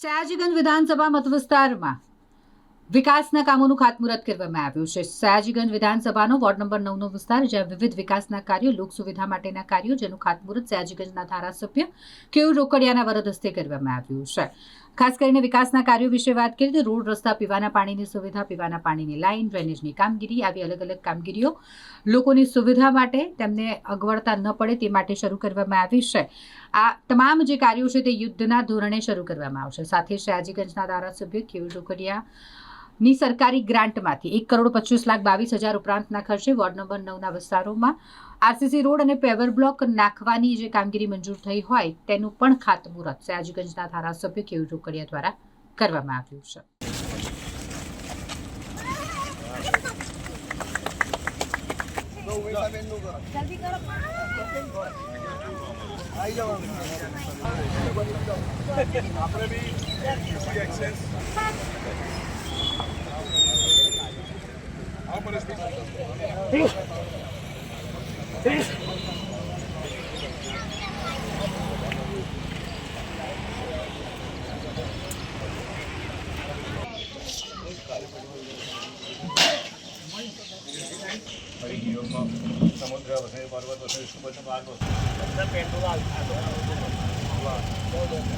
સયાજીગંજ વિધાનસભા મતવિસ્તારમાં વિકાસના કામોનું ખાતમુહૂર્ત કરવામાં આવ્યું છે. સયાજીગંજ વિધાનસભાનો વોર્ડ નંબર નવનો વિસ્તાર જ્યાં વિવિધ વિકાસના કાર્યો, લોક સુવિધા માટેના કાર્યો જેનું ખાતમુહૂર્ત સયાજીગંજના ધારાસભ્ય કેયુર રોકડિયાના વરદ હસ્તે કરવામાં આવ્યું છે. ખાસ કરીને વિકાસના કાર્યો વિશે વાત કરીએ તો રોડ, રસ્તા, પીવાના પાણીની સુવિધા, પીવાના પાણીની લાઇન, ડ્રેનેજની કામગીરી આવી અલગ અલગ કામગીરીઓ લોકોની સુવિધા માટે તેમને અગવડતા ન પડે તે માટે શરૂ કરવામાં આવી છે. આ તમામ જે કાર્યો છે તે યુદ્ધના ધોરણે શરૂ કરવામાં આવશે. સાથે સયાજીગંજના ધારાસભ્ય કેયુર રોકડિયા ની સરકારી ગ્રાન્ટમાંથી એક કરોડ પચીસ લાખ બાવીસ હજાર ઉપરાંતના ખર્ચે વોર્ડ નંબર નવના વિસ્તારોમાં આરસીસી રોડ અને પેવર બ્લોક નાખવાની જે કામગીરી મંજૂર થઈ હોય તેનું પણ ખાતમુહૂર્ત સયાજીગંજના ધારાસભ્ય કેવું રોકડિયા દ્વારા કરવામાં આવ્યું છે. આપણે બી એક્સેસ સમુદ્ર વસે પર્વત વસે વિષ્ણુ વસે માર્ગ વસે ઉપર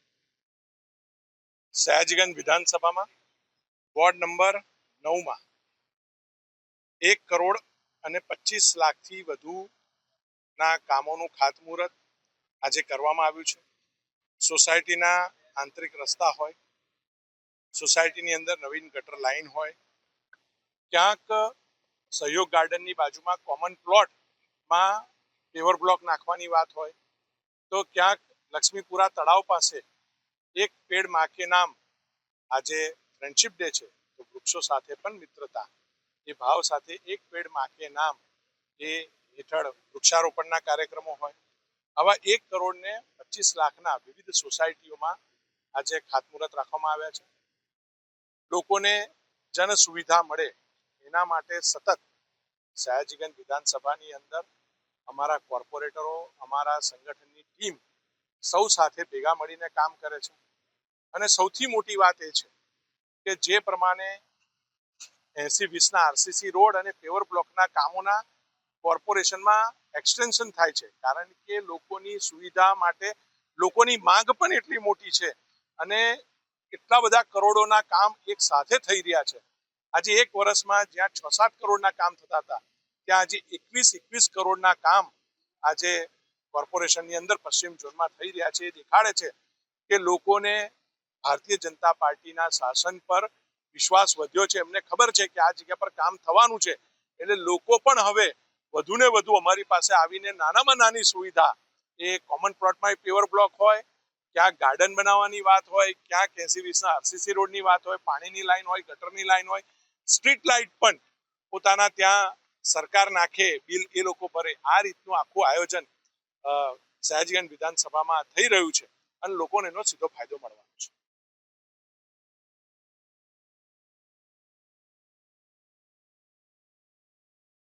સયાજીગંજ વિધાનસભામાં. વોર્ડ નંબર નવમાં. એક કરોડ અને પચીસ લાખથી વધુના કામોનું ખાતમુહૂર્ત આજે કરવામાં આવ્યું છે. સોસાયટીના આંતરિક રસ્તા હોય, સોસાયટીની અંદર નવીન ગટર લાઈન હોય, ક્યાંક સહયોગ ગાર્ડનની બાજુમાં કોમન પ્લોટમાં પેવર બ્લોક નાખવાની વાત હોય, તો ક્યાંક લક્ષ્મીપુરા તળાવ પાસે એક પેડ માકે નામ આજે ફ્રેન્ડશિપ ડે છે. તો વૃક્ષો સાથે પણ મિત્રતા. એ ભાવ સાથે એક પેડ માકે નામ એ હેઠળ વૃક્ષારોપણના કાર્યક્રમો હોય. આવા એક કરોડ ને પચીસ લાખના વિવિધ સોસાયટીઓમાં આજે ખાતમુહૂર્ત રાખવામાં આવ્યા છે. લોકોને જન સુવિધા મળે એના માટે સતત સયાજીગંજ વિધાનસભાની અંદર અમારા કોર્પોરેટરો, અમારા સંગઠનની ટીમ સૌ સાથે ભેગા મળીને કામ કરે છે. અને સૌથી મોટી વાત એ છે કે જે પ્રમાણે એસી વીસના આરસીસી રોડ અને પેવર બ્લોકના કામોના કોર્પોરેશનમાં એક્સટેન્શન થાય છે. કારણ કે લોકોની સુવિધા માટે લોકોની માંગ પણ એટલી મોટી છે અને એટલા બધા કરોડોના કામ એક સાથે થઈ રહ્યા છે. આજે એક વર્ષમાં જ્યાં છ સાત કરોડના કામ થતા હતા, ત્યાં આજે એકવીસ એકવીસ કરોડના કામ આજે કોર્પોરેશનની અંદર પશ્ચિમ ઝોનમાં થઈ રહ્યા છે. એ દેખાડે છે કે લોકોને ભારતીય જનતા પાર્ટીના શાસન પર વિશ્વાસ વધ્યો છે. એમને ખબર છે કે આ જગ્યા પર કામ થવાનું છે. એટલે લોકો પણ હવે વધુ ને વધુ અમારી પાસે આવીને નાનામાં નાની સુવિધા, એ કોમન પ્લોટમાં પેવર બ્લોક હોય ક્યાંક ગાર્ડન બનાવવાની વાત હોય ક્યાંક એસી વીસના આરસીસી રોડની વાત હોય, પાણીની લાઈન હોય, ગટરની લાઈન હોય સ્ટ્રીટ લાઇટ પણ પોતાના ત્યાં સરકાર નાખે, બિલ એ લોકો ભરે. આ રીતનું આખું આયોજન સયાજીગંજ વિધાનસભામાં થઈ રહ્યું છે અને લોકોને એનો સીધો ફાયદો મળવાનો છે.